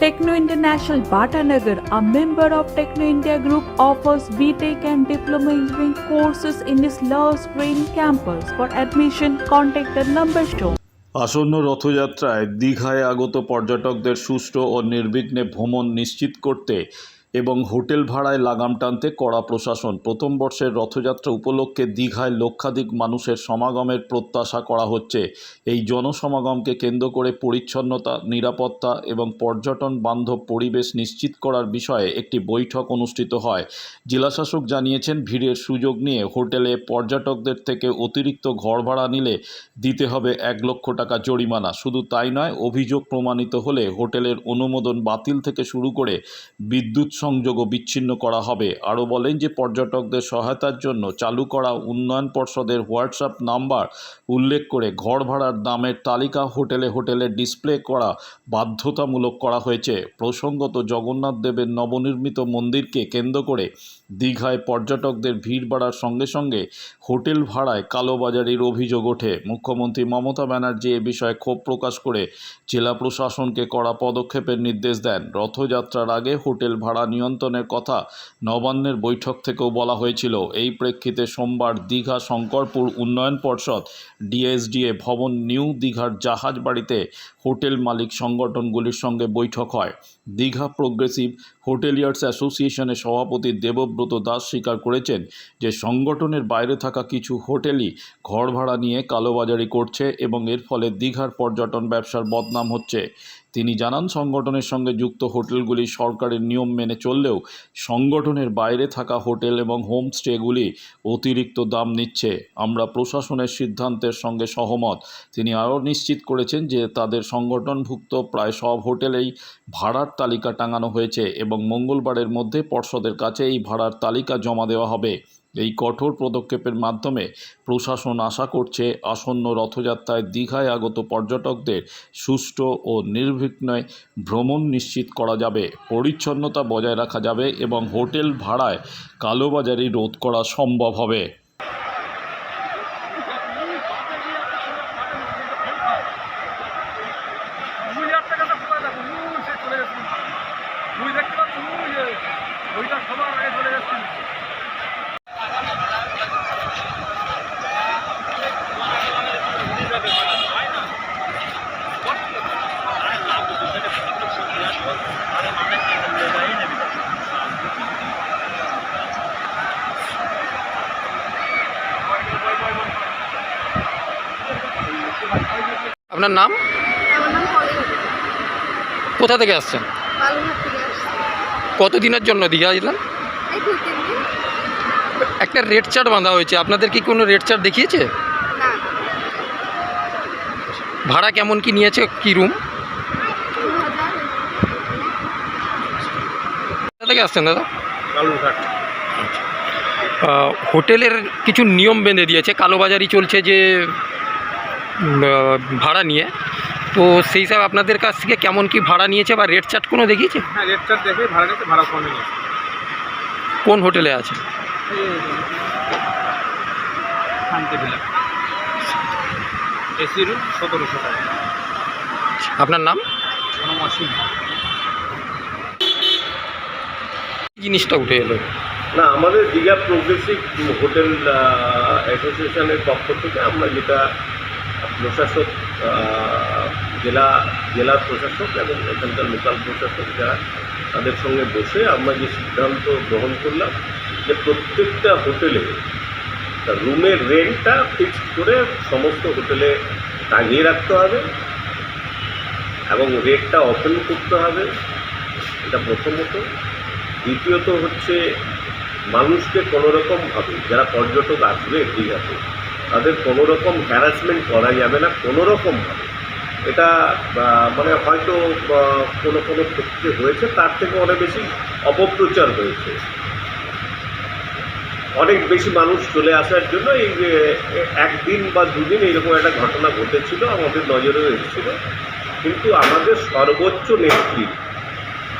Techno International Bhatanagar, a member of Techno India Group, offers BTEC and Diploma Engineering courses in its Love Spring campus. For admission, contact the number shown. আসন্ন রথযাত্রায় দীঘায় আগত পর্যটকদের সুষ্ঠু ও নির্বিঘ্নে ভ্রমণ নিশ্চিত করতে এবং হোটেল ভাড়ায় লাগাম টানতে কড়া প্রশাসন। প্রথম বর্ষের রথযাত্রা উপলক্ষে দীঘায় লক্ষাধিক মানুষের সমাগমের প্রত্যাশা করা হচ্ছে। এই জনসমাগমকে কেন্দ্র করে পরিচ্ছন্নতা, নিরাপত্তা এবং পর্যটন বান্ধব পরিবেশ নিশ্চিত করার বিষয়ে একটি বৈঠক অনুষ্ঠিত হয়। জেলাশাসক জানিয়েছেন, ভিড়ের সুযোগ নিয়ে হোটেলে পর্যটকদের থেকে অতিরিক্ত ঘর ভাড়া নিলে দিতে হবে এক লক্ষ টাকা জরিমানা। শুধু তাই নয়, অভিযোগ প্রমাণিত হলে হোটেলের অনুমোদন বাতিল থেকে শুরু করে বিদ্যুৎ সংযোগও বিচ্ছিন্ন করা হবে। আরও বলেন যে, পর্যটকদের সহায়তার জন্য চালু করা উন্নয়ন পর্ষদের হোয়াটসঅ্যাপ নাম্বার উল্লেখ করে ঘর ভাড়ার দামের তালিকা হোটেলে হোটেলে ডিসপ্লে করা বাধ্যতামূলক করা হয়েছে। প্রসঙ্গত, জগন্নাথ দেবের নবনির্মিত মন্দিরকে কেন্দ্র করে দীঘায় পর্যটকদের ভিড় বাড়ার সঙ্গে সঙ্গে হোটেল ভাড়ায় কালোবাজারির অভিযোগ ওঠে। মুখ্যমন্ত্রী মমতা ব্যানার্জি এ বিষয়ে ক্ষোভ প্রকাশ করে জেলা প্রশাসনকে কড়া পদক্ষেপের নির্দেশ দেন। রথযাত্রার আগে হোটেল ভাড়া নিয়ন্ত্রণের কথা নবান্নের বৈঠক থেকেও বলা হয়েছিল। এই প্রেক্ষিতে সোমবার দীঘা শঙ্করপুর উন্নয়ন পর্ষদ, ডিএসডিএ ভবন, নিউ দীঘার জাহাজ বাড়িতে হোটেল মালিক সংগঠনগুলির সঙ্গে বৈঠক হয়। দীঘা প্রোগ্রেসিভ হোটেলিয়ার্স অ্যাসোসিয়েশনের সভাপতি দেবব্রত দাস স্বীকার করেছেন যে, সংগঠনের বাইরে থাকা কিছু হোটেলই ঘর ভাড়া নিয়ে কালোবাজারি করছে এবং এর ফলে দীঘার পর্যটন ব্যবসার বদনাম হচ্ছে। তিনি জানান, সংগঠনের সঙ্গে যুক্ত হোটেলগুলি সরকারের নিয়ম মেনে চললেও সংগঠনের বাইরে থাকা হোটেল এবং হোমস্টেগুলি অতিরিক্ত দাম নিচ্ছে। আমরা প্রশাসনের সিদ্ধান্তের সঙ্গে সহমত। তিনি আরও নিশ্চিত করেছেন যে তাদের সংগঠনভুক্ত প্রায় সব হোটেলেই ভাড়ার তালিকা টাঙানো হয়েছে এবং মঙ্গলবারের মধ্যে পর্ষদের কাছে এই ভাড়ার তালিকা জমা দেওয়া হবে। এই কঠোর পদক্ষেপের মাধ্যমে প্রশাসন আশা করছে আসন্ন রথযাত্রায় দীঘায় আগত পর্যটকদের সুষ্ঠু ও নির্বিঘ্নে ভ্রমণ নিশ্চিত করা যাবে। পরিচ্ছন্নতা বজায় রাখা যাবে এবং হোটেল ভাড়ায় কালোবাজারি রোধ করা সম্ভব হবে। আপনার নাম? আমার নাম কলেজ কোথা থেকে আসছেন? আসছি। কতদিনের জন্য দীঘা দিন। একটা রেড চার্ট বাঁধা হয়েছে। আপনাদের কি কোনো রেড চার্ট দেখিয়েছে? ভাড়া কেমন কি নিয়েছে? কি রুম? কোথা থেকে আসছেন দাদা? হোটেলের কিছু নিয়ম বেঁধে দিয়েছে। কালোবাজারি চলছে যে ভাড়া নিয়ে। তো সেই হিসাবে আপনাদের কাছ থেকে কেমন কি ভাড়া নিয়েছে বা রেট চার্ট কোনো দেখিয়েছে? হ্যাঁ রেট চার্ট দেখে ভাড়া নিতে ভাড়া কমে নিয়েছে কোন হোটেলে আছে? এসি রুম সতেরোশো টাকা। আপনার নাম? জিনিসটা উঠে এলো? না আমাদের দীঘা প্রোগ্রেসিভ হোটেল অ্যাসোসিয়েশনের পক্ষ থেকে আমরা যেটা প্রশাসক জেলা জেলার প্রশাসক এবং এখানকার লোকাল প্রশাসক যারা, তাদের সঙ্গে বসে আমরা যে সিদ্ধান্ত গ্রহণ করলাম যে প্রত্যেকটা হোটেলে রুমের রেন্টটা ফিক্সড করে সমস্ত হোটেলে টাঙিয়ে রাখতে হবে এবং রেটটা ওপেন করতে হবে। এটা প্রথমত। দ্বিতীয়ত হচ্ছে, মানুষকে কোনোরকমভাবে, যারা পর্যটক আসবে দীঘাতে তাদের কোনো রকম হ্যারাসমেন্ট করা যাবে না, কোনো রকমভাবে এটা মানে হয়তো কোনো কোনো ক্ষেত্রে হয়েছে, তার থেকে অনেক বেশি অপপ্রচার হয়েছে। অনেক বেশি মানুষ চলে আসার জন্য এই যে একদিন বা দুদিন এরকম একটা ঘটনা ঘটেছিল, আমাদের নজরে এসেছিল। কিন্তু আমাদের সর্বোচ্চ নেত্রী,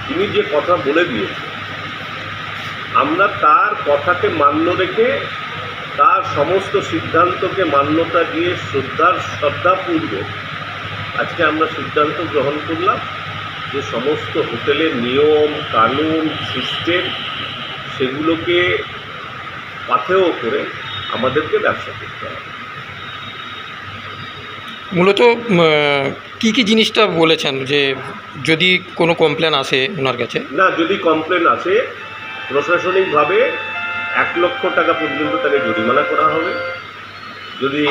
তিনি যে কথা বলে দিয়েছেন, আমরা তার কথাকে মান্য রেখে তার সমস্ত সিদ্ধান্তকে মান্যতা দিয়ে শ্রদ্ধার শ্রদ্ধাপূর্বক আজকে আমরা সিদ্ধান্ত গ্রহণ করলাম যে সমস্ত হোটেলের নিয়ম কানুন সিস্টেম সেগুলোকে পাথেয় করে আমাদেরকে ব্যবসা করতে হবে। মূলত কি কি জিনিসটা বলেছেন যে যদি কোনো কমপ্লেন আসে ওনার কাছে? না যদি কমপ্লেন আসে প্রশাসনিকভাবে এক লক্ষ টাকা পর্যন্ত তাকে জরিমানা করা হবে। যদি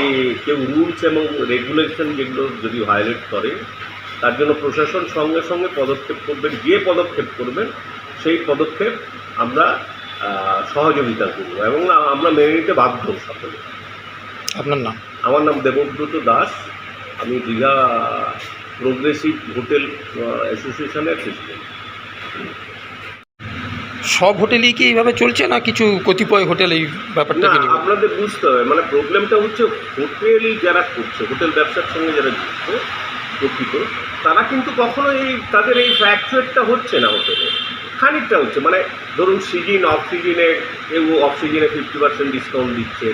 কেউ রুলস এবং রেগুলেশন যেগুলো যদি ভায়োলেট করে তার জন্য প্রশাসন সঙ্গে সঙ্গে পদক্ষেপ করবেন যে পদক্ষেপ করবেন সেই পদক্ষেপ আমরা সহযোগিতা করব এবং আমরা মেনে নিতে বাধ্য সকলে। আপনার নাম? আমার নাম দেবব্রত দাস। আমি দীঘা প্রোগ্রেসিভ হোটেল অ্যাসোসিয়েশনের প্রেসিডেন্ট। সব হোটেলেই কি এইভাবে চলছে না কিছু কতিপয় হোটেল এই না আপনাদের বুঝতে হবে। মানে প্রবলেমটা হচ্ছে হোটেল যারা করছে হোটেল ব্যবসার সঙ্গে যারা যুক্ত প্রকৃত তারা কিন্তু কখনো এই তাদের এই ফ্ল্যাকচুয়েটটা হচ্ছে না হোটেলে। খানিকটা হচ্ছে। মানে ধরুন সিজন অফ সিজনে কেউ অফ সিজনে ফিফটি পার্সেন্ট ডিসকাউন্ট দিচ্ছে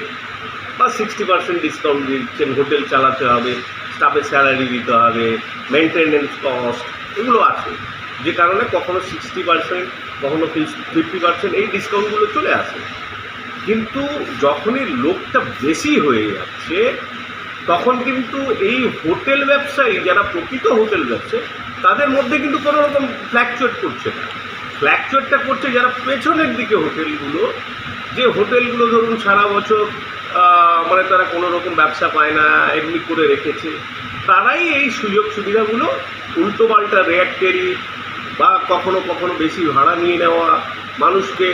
বা সিক্সটি পার্সেন্ট ডিসকাউন্ট দিচ্ছেন হোটেল চালাতে হবে স্টাফের স্যালারি দিতে হবে মেনটেনেন্স কস্ট এগুলো আছে। যে কারণে কখনো সিক্সটি পার্সেন্ট কখনো ফিফটি পার্সেন্ট এই ডিসকাউন্টগুলো চলে আসে। কিন্তু যখনই লোকটা বেশি হয়ে যাচ্ছে, তখন কিন্তু এই হোটেল ব্যবসায়ী, যারা প্রকৃত হোটেল ব্যবসায়ী, তাদের মধ্যে কিন্তু কোনো রকম ফ্ল্যাকচুয়েট করছে না। ফ্ল্যাকচুয়েটটা করছে যারা পেছনের দিকে হোটেলগুলো, যে হোটেলগুলো ধরুন সারা বছর মানে তারা কোনো রকম ব্যবসা পায় না, এমনি করে রেখেছে, তারাই এই সুযোগ সুবিধাগুলো উল্টোপাল্টা রেট টেরি বা কখনো কখনো বেশি ভাড়া নিয়ে নেওয়া মানুষকে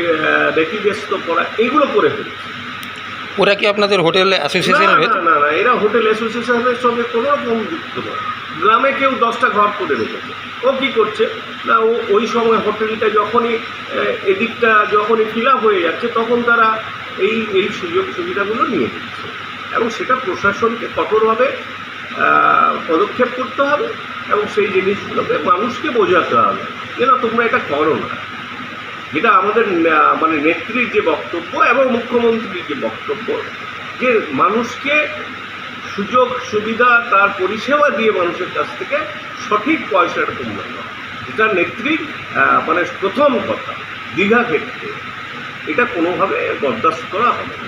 ব্যতিব্যস্ত করা এগুলো করে ফেলছে। ওরা কি আপনাদের হোটেল না অ্যাসোসিয়েশনের না না না এরা হোটেল অ্যাসোসিয়েশনের সঙ্গে কোনো রকম যুক্ত নয়। গ্রামে কেউ দশটা ঘর করে রেখেছে। ও কী করছে? না ও ওই সময় হোটেলটা যখনই এদিকটা যখনই ফিল হয়ে যাচ্ছে তখন তারা এই এই সুযোগ সুবিধাগুলো নিয়ে নিচ্ছে। এবং সেটা প্রশাসনকে কঠোরভাবে পদক্ষেপ করতে হবে। এবং সেই জিনিসগুলোকে মানুষকে বোঝাতে হবে যে না, তোমরা এটা করো না। যেটা আমাদের মানে নেত্রীর যে বক্তব্য এবং মুখ্যমন্ত্রীর যে বক্তব্য, যে মানুষকে সুযোগ, সুবিধা তার পরিষেবা দিয়ে মানুষের কাছ থেকে সঠিক পয়সাটা তোমরা এটা নেত্রীর মানে প্রথম কথা, দীঘা ক্ষেত্রে। এটা কোনোভাবে বরদাস্ত করা হবে না।